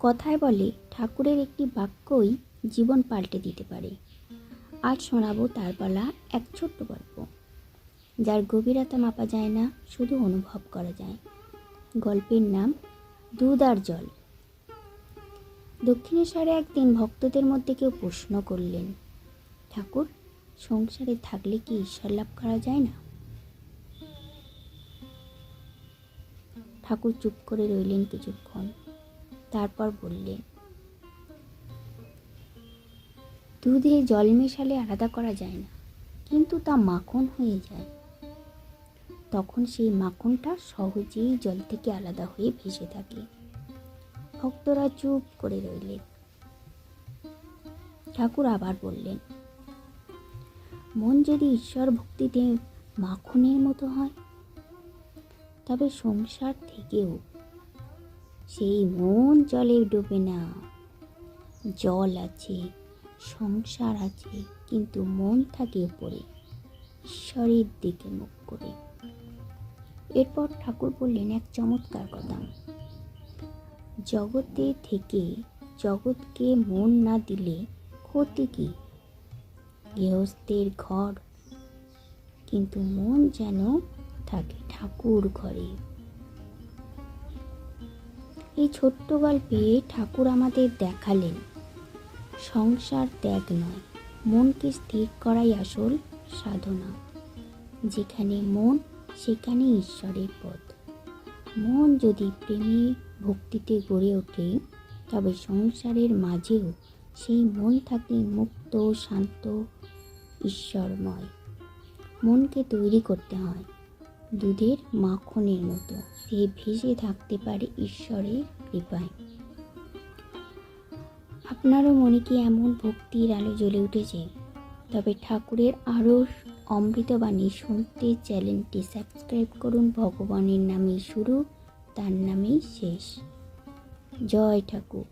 কথায় বলে ঠাকুরের একটি বাক্যই জীবন পাল্টে দিতে পারে। আজ শোনাবো তার বলা এক ছোট্ট গল্প। যার গভীরতা মাপা যায় না, শুধু অনুভব করা যায়। গল্পের নাম দুধ আর জল। দক্ষিণেশ্বরে একদিন ভক্তদের মধ্যে কেউ প্রশ্ন করলেন, ঠাকুর, সংসারে থাকলে কি ঈশ্বর লাভ করা যায় না? ঠাকুর চুপ করে রইলেন কিছুক্ষণ। তারপর বললেন দুধে জল মেশালে আলাদা করা যায় না, কিন্তু তা মাখন হয়ে যায় তখন সেই মাখনটা সহজেই জল থেকে আলাদা হয়ে ভেসে থাকে। ভক্তরা চুপ করে রইলেন। ঠাকুর আবার বললেন, মন যদি ঈশ্বর ভক্তিতে মাখনের মতো হয়, তবে সংসার থেকেও সেই মন জলে ডুবে না। জল আছে, সংসার আছে, কিন্তু মন থাকে উপরে, ঈশ্বরের দিকে মুখ করে। এরপর ঠাকুর বললেন এক চমৎকার কথা। জগতে থেকে জগৎকে মন না দিলে ক্ষতি কি? গৃহস্থের ঘর, কিন্তু মন যেন থাকে ঠাকুর ঘরে। এই ছোট্ট গল্পে ঠাকুর আমাদের দেখালেন। সংসার ত্যাগ নয়, মনকে স্থির করাই আসল সাধনা। যেখানে মন, সেখানে ঈশ্বরের পথ। মন যদি প্রেমে, ভক্তিতে গড়ে ওঠে, তবে সংসারের মাঝেও সেই মন থাকে মুক্ত, শান্ত, ঈশ্বরময়। মনকে তৈরি করতে হয়। দুধের মাখনের মতো। সে ভেসে থাকতে পারে ঈশ্বরের কৃপায়। আপনারও মনে কি এমন ভক্তির আলো জ্বলে উঠেছে? তবে ঠাকুরের আরও অমৃতবাণী শুনতে চ্যানেলটি সাবস্ক্রাইব করুন। ভগবানের নামেই শুরু, তার নামেই শেষ। জয় ঠাকুর।